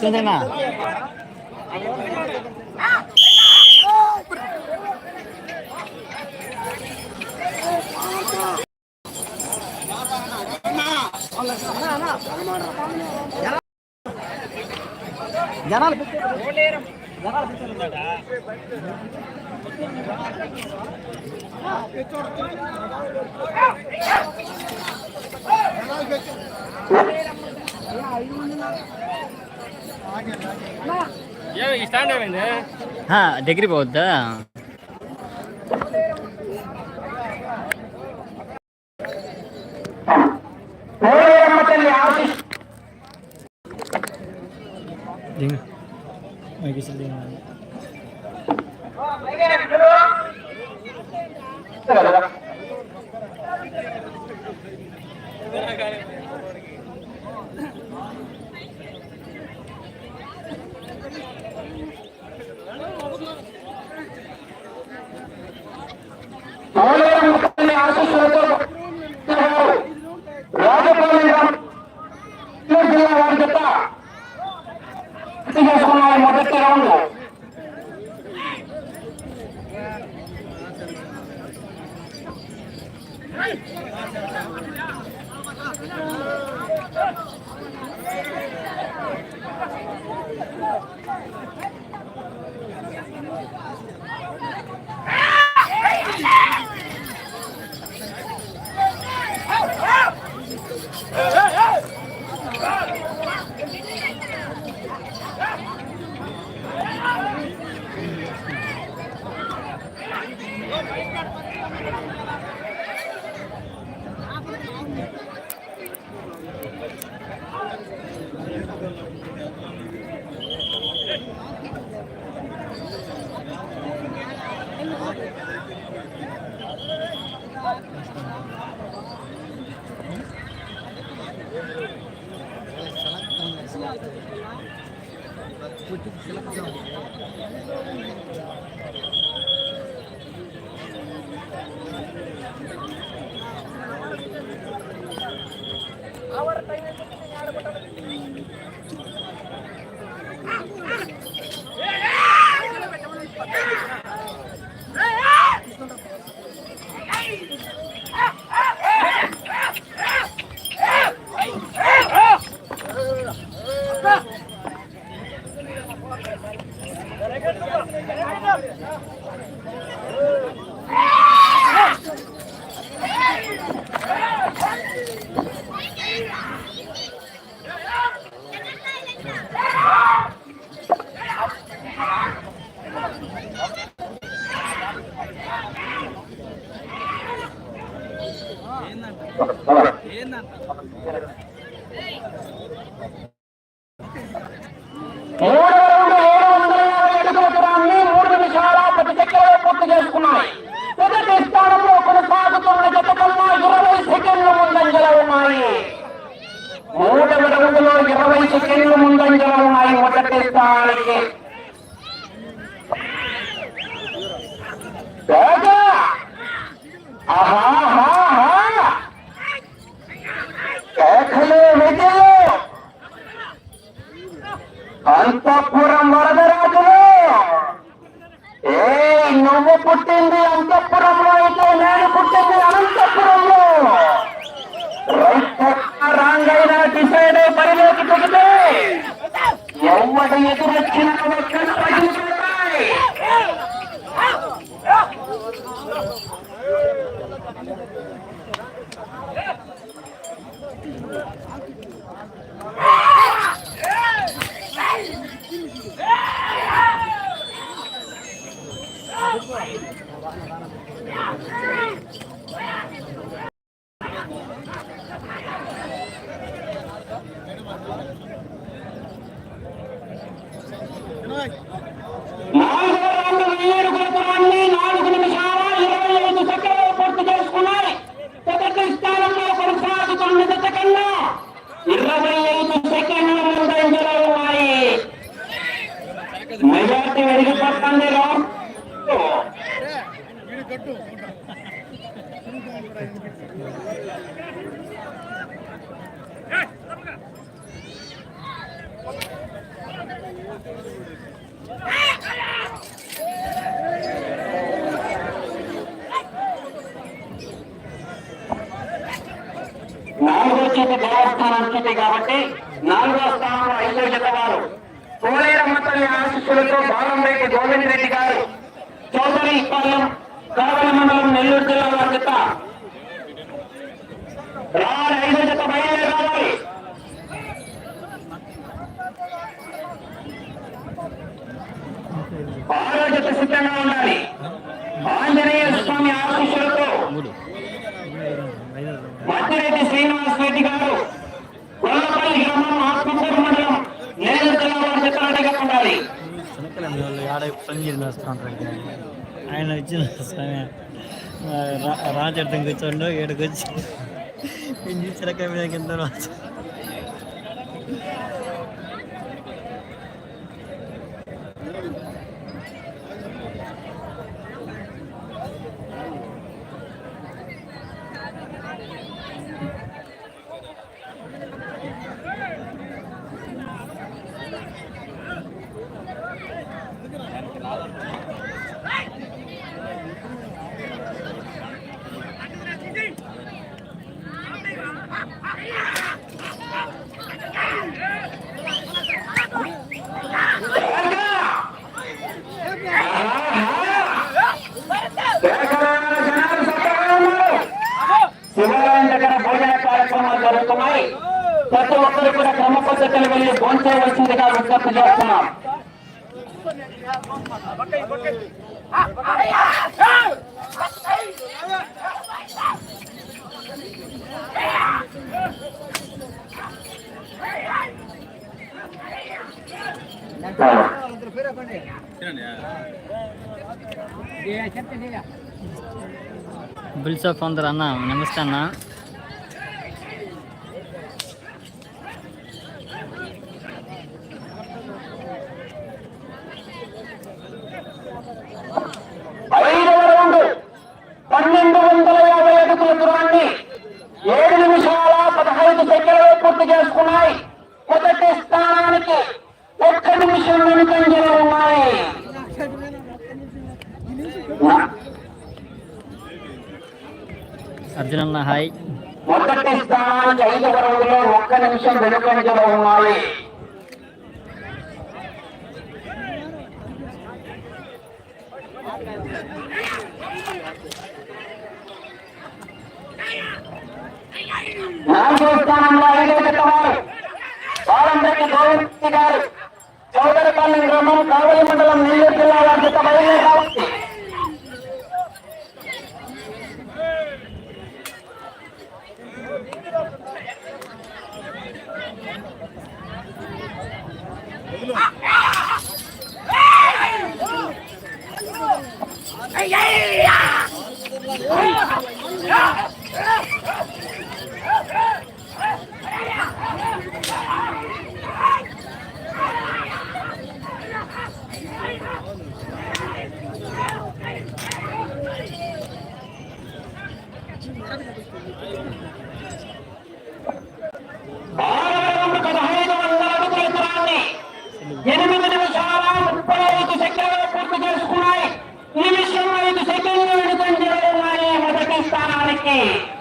சுந்தரண்ணா జనాలు జనాలు దగ్గర పోవద్దా దిగు మైకి Thank you. ఏందంట? ఏందంట? آہاں Yeah. నాలుగో చీటి స్థానం చీటి కాబట్టి నాలుగో స్థానంలో ఐదో జత వారు. కోలేరమ్మ తల్లి ఆశిస్సులతో బాలంరెడ్డి గోవింద్ రెడ్డి గారు. చౌదరి పాలెం కావలి మండలం నెల్లూరు జిల్లా వారి జత. రావాలి ఐదో జత బయలుదేరి రావాలి. ఆరో జత సిద్ధంగా ఉండాలి. ఆంజనేయ స్వామి ఆశిస్సులతో మూడు శ్రీనివాస్ రెడ్డి గారు కొల్లపల్లి గ్రామం ఆత్మకూరు మండలం నేల జిల్లా చిత్రాలుగా ఉండాలి. ఆయన వచ్చిన రాజర్థం కూర్చోండు ఏడుకు వచ్చి. నేను చిరకాయ మీద కింద భోంచేయవలసిందిగా విజ్ఞప్తి చేస్తున్నాం బిల్స్ ఆఫ్ అందరు అన్న నమస్తే అన్న వెనుకంజలు ఉన్నాయి. నాలుగో స్థానంలో ఐదో జత వారు బాలంరెడ్డి గారు. చౌదరిపల్లి గ్రామం కావలి మండలం నెల్లూరు జిల్లా వారి జత Yeah! يعلمون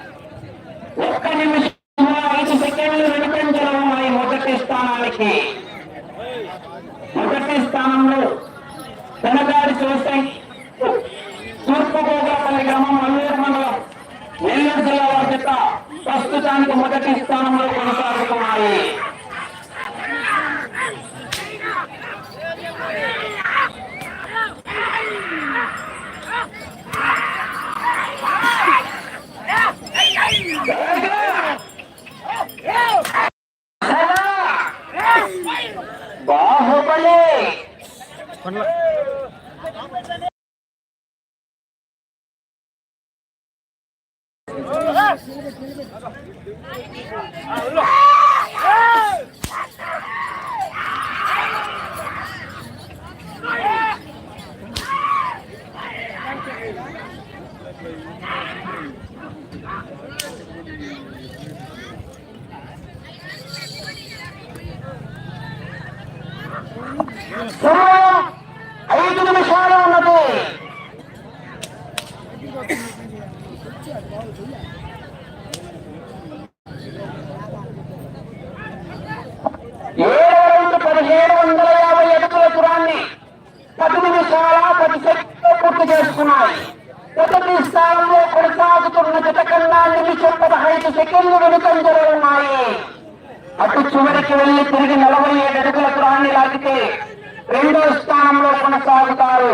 Come అటు చివరికి వెళ్ళి తిరిగి నలభై ఏడు అడుగుల దూరాన్ని లాగితే రెండో స్థానంలో కొనసాగుతారు.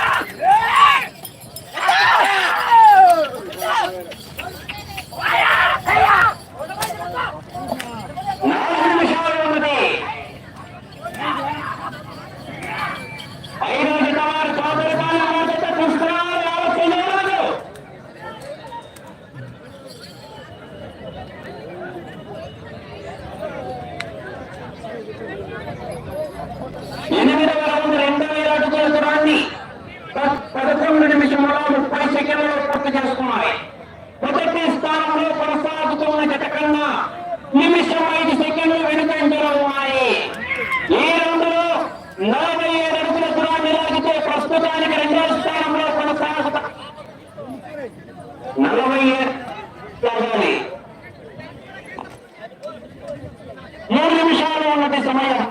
సమయం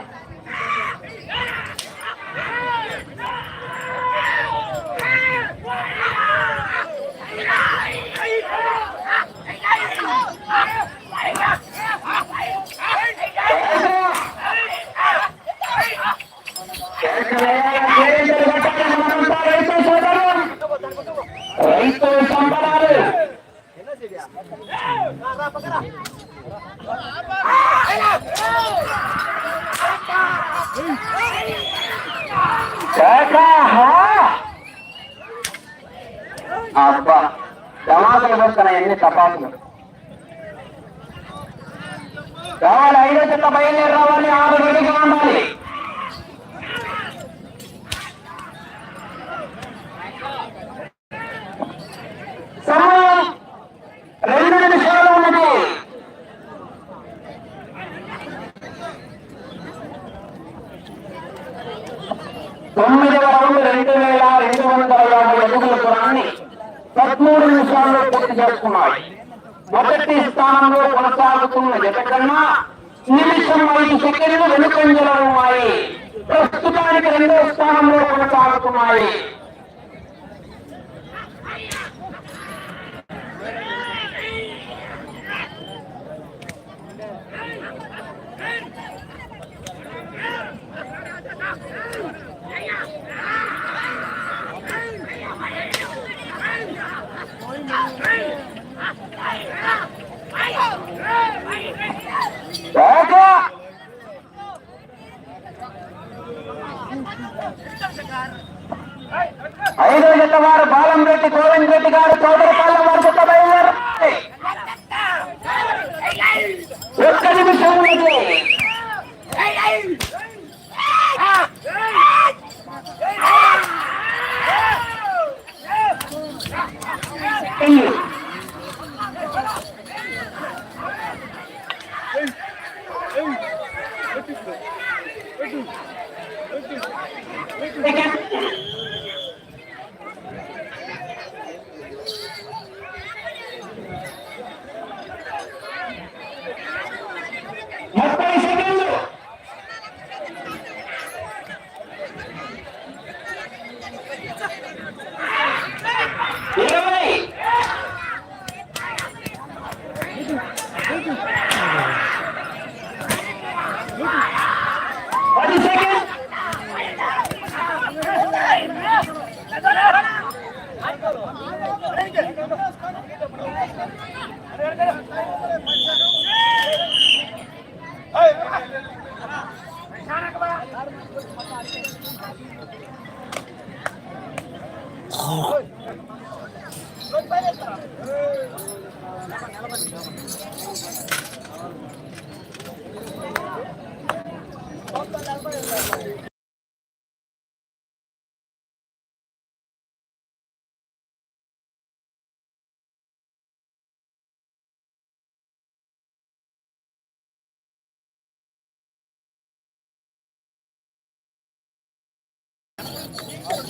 అబ్బా సమాధానం వస్తున్నాయి ఎన్ని తపాసులు. రావాలి ఐదో చెట్ల బయలుదేరి రావాలి ఆరు రెడీగా ఉండాలి. సమయం రెండు నిమిషాలు ఉన్నది తొమ్మిదవ రెండు వేల రెండు వందల యాభై పదమూడు నిమిషాల్లో పూర్తి చేసుకున్నాయి. మొదటి స్థానంలో కొనసాగుతున్న జతకన్నా నిమిషం ఐదు సెకండ్లు వెనుకంజలో ఉన్నాయి. ప్రస్తుతానికి రెండో స్థానంలో కొనసాగుతున్నాయి.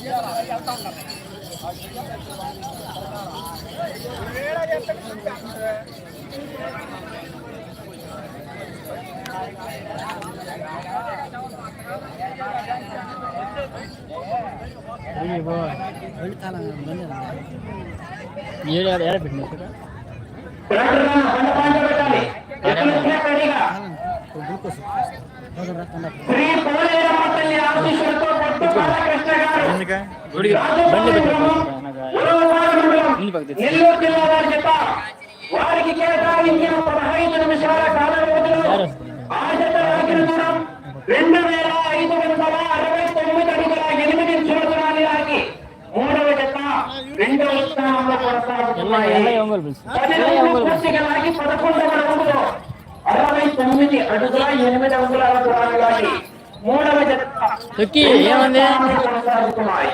Yeah, I got that. ఇక్కడ రండి రా, బండ పాంచ నెల్లూరు జిల్లా వారి చేత వారికి కేటాయించిన పదహైదు నిమిషాల కాల వ్యవధిలో దూరం రెండు వేల ఐదు వందల అరవై తొమ్మిది అడుగుల ఎనిమిది సంవత్సరాలు లాగి మూడవ జత రెండవ స్థానంలో కొనసాగుతున్నాయి. పదకొండవ రౌండ్లో అరవై తొమ్మిది అడుగుల ఎనిమిది అంగుళాల దూరాన్ని లాగి మూడవ జత కొనసాగుతున్నాయి.